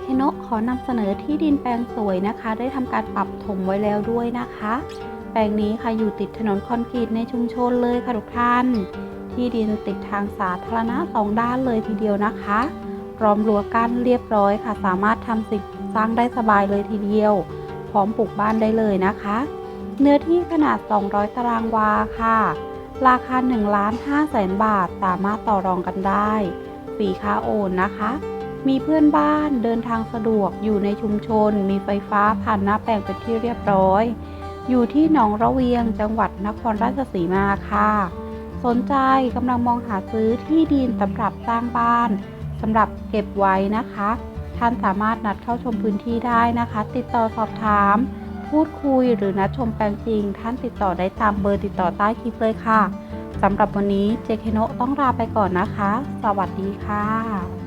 เคโนะขอนำเสนอที่ดินแปลงสวยนะคะ ได้ทำการปรับถมไว้แล้วด้วยนะคะ แปลงนี้ค่ะอยู่ติดถนนคอนกรีตในชุมชนเลยค่ะทุกท่าน ที่ดินติดทางสาธารณะสองด้านเลยทีเดียวนะคะพร้อมรั้วกั้นเรียบร้อยค่ะ สามารถทำสิ่งสร้างได้สบายเลยทีเดียว พร้อมปลูกบ้านได้เลยนะคะ เนื้อที่ขนาด 200 ตารางวาค่ะ ราคา1ล้าน5แสนบาท สามารถต่อรองกันได้ ฟรีค่าโอนนะคะ มีเพื่อนบ้านเดินทางสะดวกอยู่ในชุมชน มีไฟฟ้าผ่านหน้าแปลงเป็นที่เรียบร้อย อยู่ที่หนองระเวียงจังหวัดนครราชสีมาค่ะ สนใจกำลังมองหาซื้อที่ดินสำหรับสร้างบ้านสำหรับเก็บไว้นะคะ ท่านสามารถนัดเข้าชมพื้นที่ได้นะคะ ติดต่อสอบถาม พูดคุยหรือนัดชมแปลงจริง ท่านติดต่อได้ตามเบอร์ติดต่อใต้คลิปเลยค่ะสำหรับวันนี้เจเคโนต้องลาไปก่อนนะคะ สวัสดีค่ะ